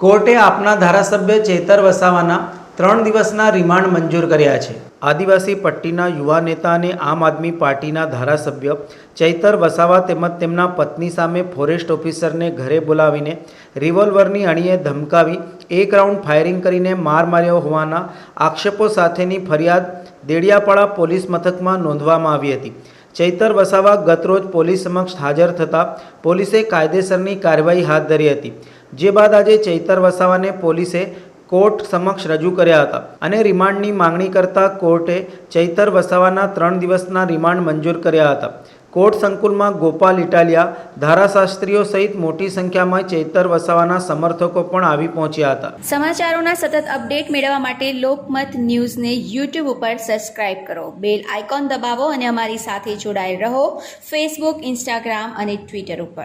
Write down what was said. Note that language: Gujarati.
કોર્ટે આપના ધારાસભ્ય ચેતર વસાવાના ત્રણ દિવસના રિમાન્ડ મંજૂર કર્યા છે. આદિવાસી પટ્ટીના યુવા નેતા અને આમ આદમી પાર્ટીના ધારાસભ્ય ચૈતર વસાવા તેમજ તેમના પત્ની સામે ફોરેસ્ટ ઓફિસરને ઘરે બોલાવીને રિવોલ્વરની અણીએ ધમકાવી એક રાઉન્ડ ફાયરિંગ કરીને માર માર્યો હોવાના આક્ષેપો સાથેની ફરિયાદ દેડિયાપાડા પોલીસ મથકમાં નોંધવામાં આવી હતી. ચૈતર વસાવા ગતરોજ પોલીસ સમક્ષ હાજર થતાં પોલીસે કાયદેસરની કાર્યવાહી હાથ ધરી હતી. જે બાદ આજે ચૈતર વસાવાને પોલીસે કોર્ટ સમક્ષ રજૂ કર્યા હતા અને રિમાન્ડની માંગણી કરતા કોર્ટે ચૈતર વસાવાના ત્રણ દિવસના રિમાન્ડ મંજૂર કર્યા હતા. કોર્ટ સંકુલમાં ગોપાલ ઇટાલિયા, ધારાશાસ્ત્રીઓ સહિત મોટી સંખ્યામાં ચૈતર વસાવાના સમર્થકો પણ આવી પહોંચ્યા હતા. સમાચારોના સતત અપડેટ મેળવવા માટે લોકમત ન્યૂઝને યુટ્યુબ ઉપર સબસ્ક્રાઇબ કરો. બેલ આઇકોન દબાવો અને અમારી સાથે જોડાયેલ રહો ફેસબુક, ઇન્સ્ટાગ્રામ અને ટ્વિટર ઉપર.